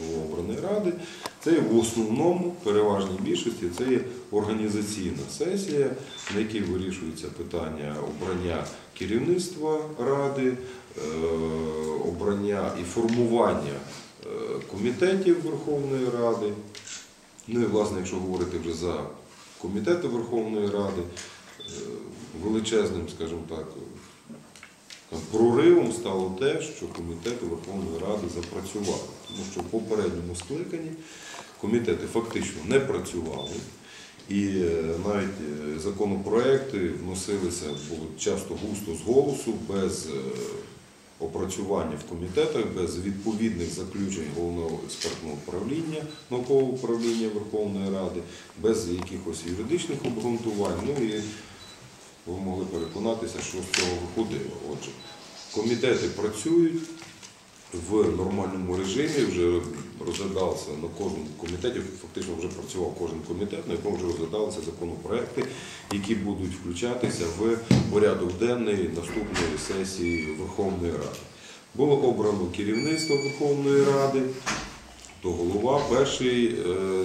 Новообраної ради. Це в основному, переважній більшості, це є організаційна сесія, на якій вирішуються питання обрання керівництва ради, е, обрання і формування е, комітетів Верховної Ради. Ну і власне, якщо говорити вже за комітети Верховної Ради, е, величезним, скажімо так, проривом стало те, що комітети Верховної Ради запрацювали. Тому що в попередньому скликанні комітети фактично не працювали. І е, навіть е, законопроекти вносилися було часто густо з голосу, без е, опрацювання в комітетах, без відповідних заключень головного експертного управління, наукового управління Верховної Ради, без якихось юридичних обґрунтувань. Ну і ви могли переконатися, що з цього виходило. Отже, комітети працюють в нормальному режимі, вже розглядалося на кожному комітеті, фактично вже працював кожен комітет, на якому вже розглядалися законопроекти, які будуть включатися в порядок денний наступної сесії Верховної Ради. Було обрано керівництво Верховної Ради, то голова, перший е,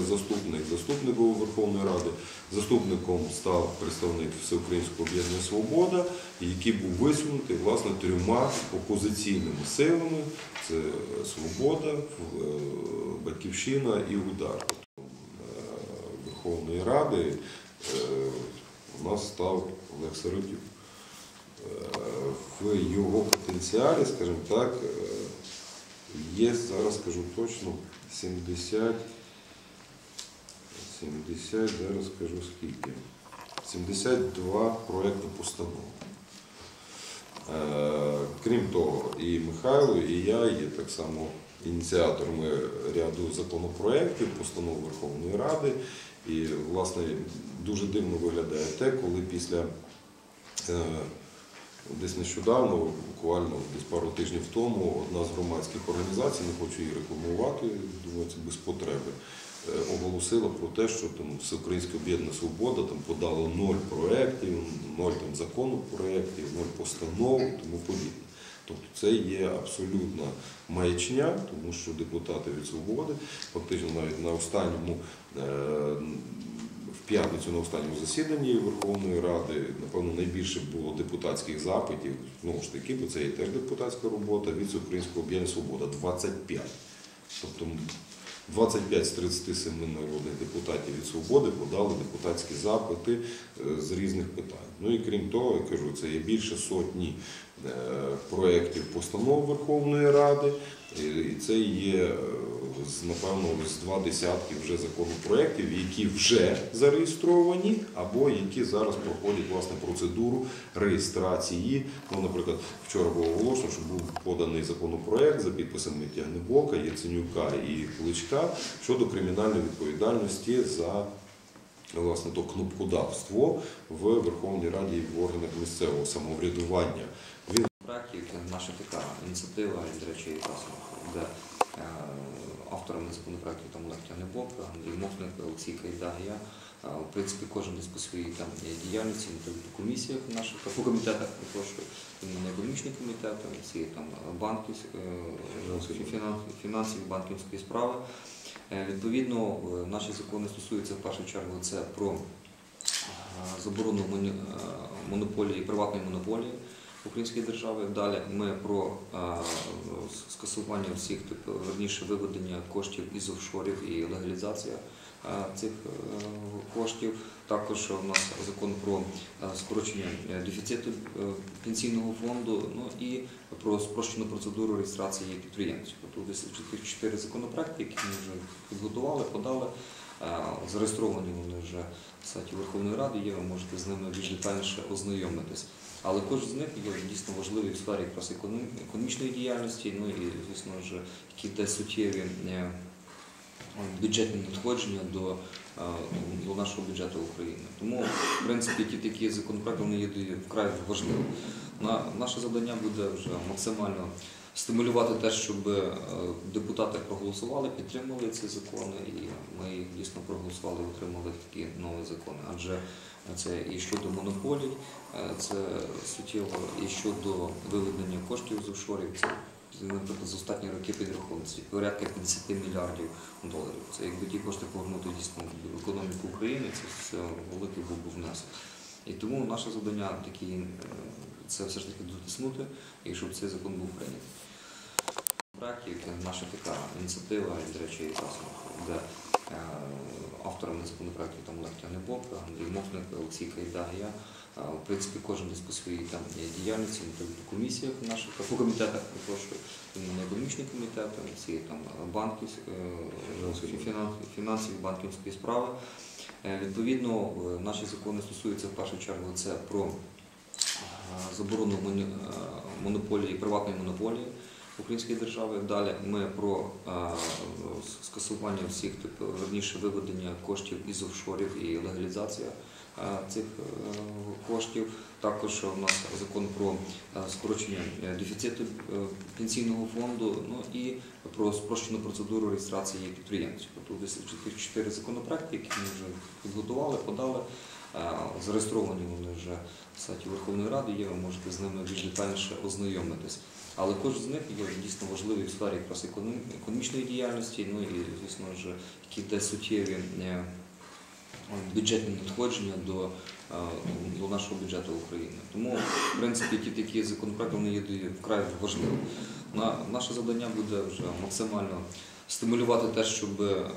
заступник, заступник голови Верховної Ради, заступником став представник Всеукраїнського об'єднання Свобода, який був висунутий власне трьома опозиційними силами: це Свобода, е, Батьківщина і Удар. Е, Верховної Ради у нас став Олег Сиротюк. В його потенціалі, скажімо так, Є, зараз скажу точно, 70, 70, зараз скажу скільки. 72 проекти постанов. Е, Крім того, і Михайло, і я є так само ініціаторами ряду законопроєктів, постанов Верховної Ради. І, власне, дуже дивно виглядає те, коли після е, Десь нещодавно, буквально десь пару тижнів тому, одна з громадських організацій, не хочу її рекламувати, думаю, це без потреби, е, оголосила про те, що там Всеукраїнське об'єднання Свобода там подало ноль проєктів, ноль там законопроєктів, ноль постанов тому подібне. Тобто це є абсолютна маячня, тому що депутати від свободи, фактично навіть на останньому е, в п'ятницю на останньому засіданні Верховної Ради, напевно, найбільше було депутатських запитів. Знову ж таки, бо це є теж депутатська робота від Українського об'єднання Свобода 25. Тобто 25 з 37 народних депутатів від свободи подали депутатські запити е, з різних питань. Ну і крім того, я кажу, це є більше сотні проєктів постанов Верховної Ради, і- це є е, напевно з два десятки вже законопроєктів, які вже зареєстровані, або які зараз проходять власне процедуру реєстрації. Ну, наприклад, вчора було оголошено, що був поданий законопроєкт за підписами Тягнебока, Яценюка і Кличка щодо кримінальної відповідальності за власне то кнопкодавство в Верховній Раді і в органах місцевого самоврядування. Він проєктів наша така ініціатива, і, до речі, якраз де е, авторами законопроекту там Олег Тягнебок, Андрій Мохник, Олексій Кайда, я. Е, В принципі, кожен десь по своїй там діяльності, ми там по комісіях наших, по комітетах, і на економічний комітет, всі там банківські, фінансові, банківські справи. Е, Відповідно, е, наші закони стосуються в першу чергу це про е, заборону монополії, приватної монополії української держави. Далі ми про скасування всіх типу, верніше виведення коштів із офшорів і легалізація цих е, коштів. Також у нас закон про е, скорочення е, дефіциту пенсійного фонду, ну і про спрощену процедуру реєстрації підприємців. Тобто десь чотири- законопроекти, які ми вже підготували, подали. Зареєстровані вони вже на сайті Верховної Ради є, ви можете з ними більш детальніше ознайомитись. Але кожен з них є дійсно важливий в сфері економічної діяльності, ну і звісно ж, які дають суттєві бюджетні надходження до, е, до нашого бюджету України. Тому, в принципі, ті такі законопроекти вони є вкрай важливі. На, наше завдання буде вже максимально стимулювати те, щоб е, депутати проголосували, підтримали ці закони, і ми дійсно проголосували і отримали такі нові закони. Адже це і щодо монополій, е, це суттєво і щодо виведення коштів з офшорів, це наприклад, за останні роки підрахунки, це порядка 50 мільярдів доларів. Це якби ті кошти повернути дійсно в економіку України, це все великий був би внесок. І тому наше завдання такі, е, це все ж таки дотиснути, і щоб цей закон був прийнятий. Проєкт, наша така ініціатива, і, до речі, якраз де авторами законопроекту там Олег Тягнебок, Андрій Мохник, Олексій Кайда, я. Е, В принципі, кожен десь по своїй там діяльності, на комісіях наших, по комітетах, перепрошую, на економічні комітети, всі там банківські, фінансові, банківські справи. Е, Відповідно, е, наші закони стосуються в першу чергу це про е, заборону е, монополії, приватної монополії української держави. Далі ми про е, скасування всіх типу, верніше виведення коштів із офшорів і легалізація е, цих е, коштів. Також у нас закон про скорочення дефіциту пенсійного фонду, ну і про спрощену процедуру реєстрації підприємців. Тобто десь чотири- законопроекти, які ми вже підготували, подали. Зареєстровані вони вже на сайті Верховної Ради є, ви можете з ними більш детальніше ознайомитись. Але кожен з них є дійсно важливий в сфері якраз економічної діяльності, ну і звісно ж, які дасть суттєві е, бюджетні надходження до, е, до нашого бюджету України. Тому, в принципі, ті такі законопроекти вони є вкрай важливі. На, наше завдання буде вже максимально стимулювати те, щоб е,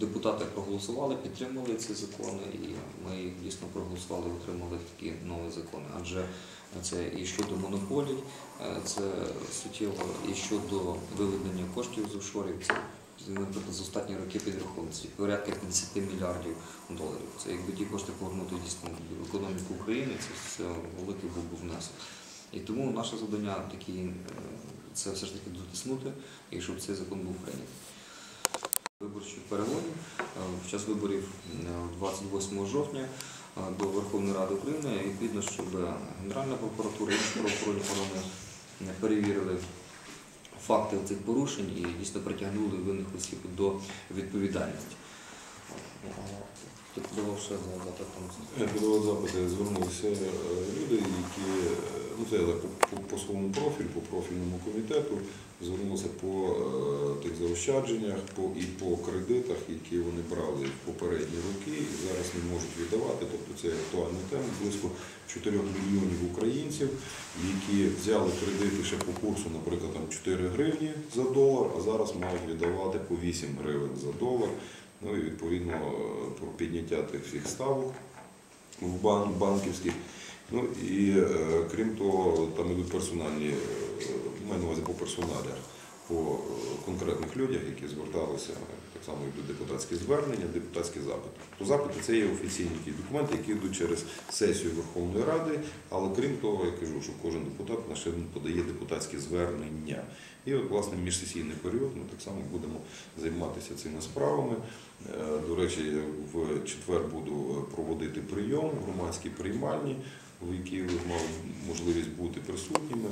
депутати проголосували, підтримали ці закони, і ми дійсно проголосували і отримали такі нові закони. Адже це і щодо монополій, е, це суттєво і щодо виведення коштів з офшорів. Це наприклад, за останні роки підрахунки, це порядка 50 мільярдів доларів. Це якби ті кошти повернути дійсно в економіку України, це все великий був внесок. І тому наше завдання такі, е, це все ж таки дотиснути, і щоб цей закон був прийнятий. Виборчих перегонів е, в час виборів е, 28 жовтня е, до Верховної Ради України, відповідно, щоб Генеральна прокуратура і правоохоронні органи перевірили факти цих порушень і дійсно притягнули винних осіб до відповідальності. Ти подавав ще за там. Подавав запити, звернулися люди, які, так по, своєму профілю, по профільному комітету, звернулися по е, тих заощадженнях і по кредитах, які вони брали в попередні роки і зараз не можуть віддавати. Тобто це актуальна тема. Близько 4 мільйонів українців, які взяли кредити ще по курсу, наприклад, там 4 гривні за долар, а зараз мають віддавати по 8 гривень за долар. Ну і відповідно е, про підняття тих всіх ставок в банківських. Ну і е, крім того, там йдуть персональні, е, маю на увазі по персоналях, по е, конкретних людях, які зверталися, так само йдуть депутатські звернення, депутатські запити. То запити це є офіційні ті документи, які йдуть через сесію Верховної Ради, але крім того, я кажу, що кожен депутат на ще подає депутатські звернення. І от, власне, міжсесійний період ми так само будемо займатися цими справами. До речі, в четвер буду проводити прийом в громадській приймальні, в якій мали можливість бути присутніми.